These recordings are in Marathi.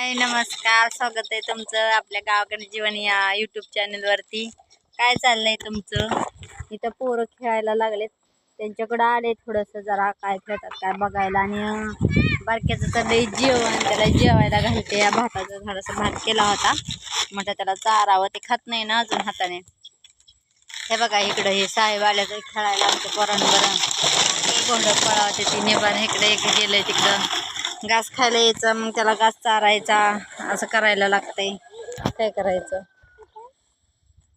हाय नमस्कार. स्वागत आहे तुमचं आपल्या गावाकडे जीवन या युट्यूब चॅनलवरती काय चाललंय तुमचं? इथं पोरं खेळायला लागलेत. त्यांच्याकडं आले थोडंसं जरा काय खेळतात काय बघायला. आणि बारक्याचं चाललंय जेवण त्याला जेवायला घालते. या भाताचा थोडासा भात केला होता. म्हटलं त्याला चारावं ते खात नाही ना अजून हाताने. हे बघा इकडं हे साहेब आल्याचं खेळायला आमच्या पोरांवर गोंड पळावते ती नेबान इकडे एक गेलंय तिकडं. घास खायला यायचं मग त्याला घास चारायचा असं करायला लागतंय काय करायचं?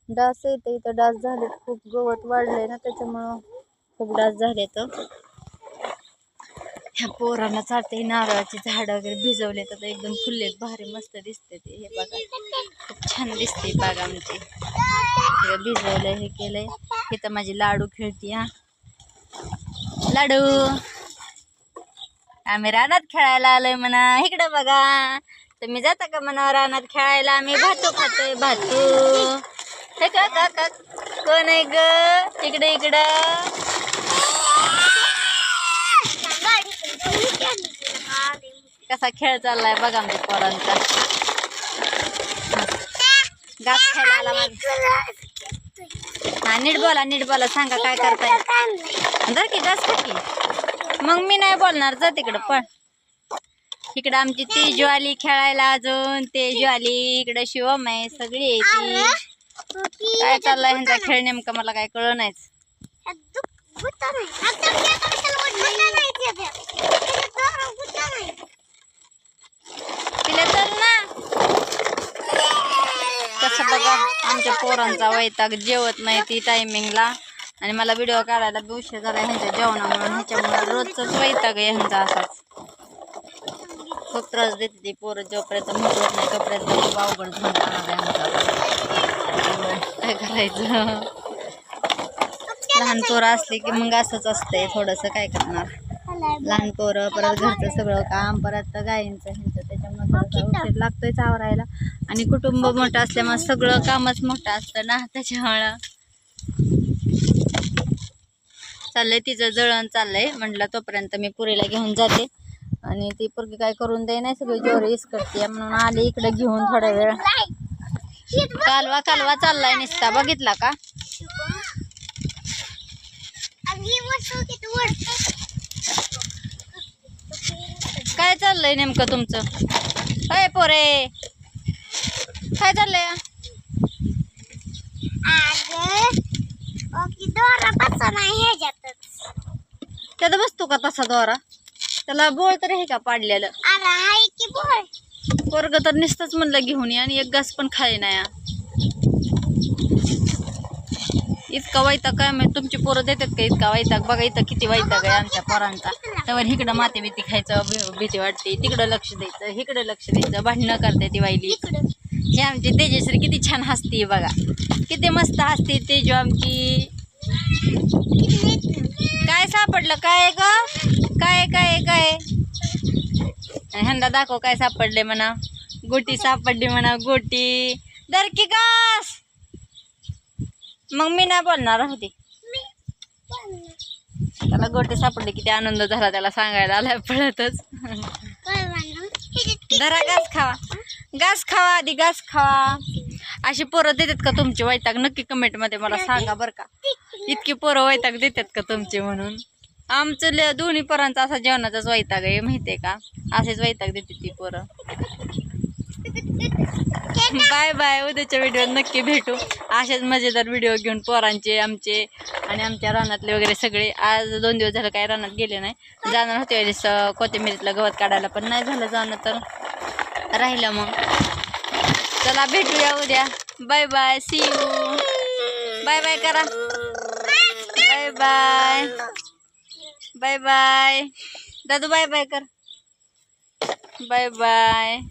डास येते इथं डास झाले खूप गवत वाढलंय ना त्याच्यामुळं खूप डास झाले तर ह्या पोरांना चालते नारळाची झाडं वगैरे भिजवले तर एकदम फुल्ले भारी मस्त दिसते ते. हे बघा खूप छान दिसते बागा आमची हे म्हणजे. हे केलंय. इथं माझी लाडू खेळती हा. लाडू! आम्ही रानात खेळायला आलोय म्हणा. इकडं बघा. तुम्ही जाता का म्हणा रानात खेळायला? आम्ही भातू खातोय भातू. हे का का का? कोण आहे ग? इकडे इकडं. कसा खेळ चाललाय बघा आमच्या पोरांचा. घास खायला आला माझा हा नीट बोला नीट बोला. सांगा काय करताय? जर की घास खा की. मग मी नाही बोलणार जा तिकडं पण इकडं आमची तेजू आली खेळायला अजून. तेजू आली इकडं शिवम आहे सगळी आहे ती. काय चाललंय ह्यांचा खेळ नेमका मला काय कळ नाहीच. तिला चल ना. कसं बघा आमच्या पोरांचा वैताग जेवत नाही ती टायमिंगला आणि मला व्हिडिओ काढायला बी उशीर झाला ह्यांच्या जेवणामुळे. ह्याच्यामुळे रोजचाच वैताग आहे ह्यांचा असाच. खूप त्रास देते ती पोरं जोपर्यंत मोठवत नाही तोपर्यंत खूप अवघड काय करायचं? लहान पोरं असली की मग असंच असतंय थोडंसं काय करणार? लहान पोरं परत घरचं सगळं काम परत गायींचं ह्यांचं त्याच्यामुळे लागतोय आवरायला आणि कुटुंब मोठं असल्यामुळे सगळं कामच मोठं असतं ना त्याच्यामुळं चाललंय तिचं जळण चाललंय. म्हटलं तोपर्यंत मी पुरीला घेऊन जाते. आणि ती पोरगी काय करून दे नाही सगळी जोरी करते म्हणून आले इकडे घेऊन थोडा वेळ. कालवा कालवा चाललाय निसता. बघितला का? काय चाललंय नेमकं तुमचं? अय पोरे! काय चाललंय? त्याला बसतो का तसा दोरा? त्याला बोळ तर आहे का पाडलेलं? पोरग तर नुसतंच म्हणलं घेऊन ये आणि एक घास पण खाय नाही हा. इतका वैताग काय माहिती तुमची पोरं देतात का इतका वैताग? बघा इथं किती वैताग आहे आमच्या पोरांचा. त्यावर इकडं माती बिती खायचं भी- भीती वाटते. तिकडं लक्ष द्यायचं इकडं लक्ष द्यायचं भांडणं करते ती वाईली हे आमची तेजश्री किती छान हसते बघा. किती मस्त हसते तेजू आमची. सापडलं? काय ग? काय काय काय? ह्यांदा दाखव काय सापडले म्हणा. गोटी सापडली म्हणा गोटी. दर की गास मग मी नाही बोलणार होती त्याला गोटी सापडली किती आनंद झाला त्याला सांगायला. आलाय पळतच. धरा घास खावा. घास खावा आधी घास खावा. अशी पोरं देतात का तुमची वैताग? नक्की कमेंटमध्ये मला सांगा बरं का. इतकी पोरं वैताग देतात का तुमचे म्हणून? आमचं ल- दोन्ही पोरांचा असा जेवणाचाच वैताग आहे माहितीये का? असेच वैताग देते ती पोरं. बाय बाय उद्याच्या व्हिडिओ नक्की भेटू. असेच मजेदार व्हिडिओ घेऊन पोरांचे आमचे आणि आमच्या रानातले वगैरे सगळे. आज दोन दिवस झालं काही रानात गेले नाही. जाणार होते वेळेस कोथिंबीरीतलं गवत काढायला पण नाही झालं जाणं तर. राहिलं मग. चला भेटूया उद्या. Bye bye see you bye bye करा. बाय बाय बाय बाय दादू बाय बाय कर. Bye bye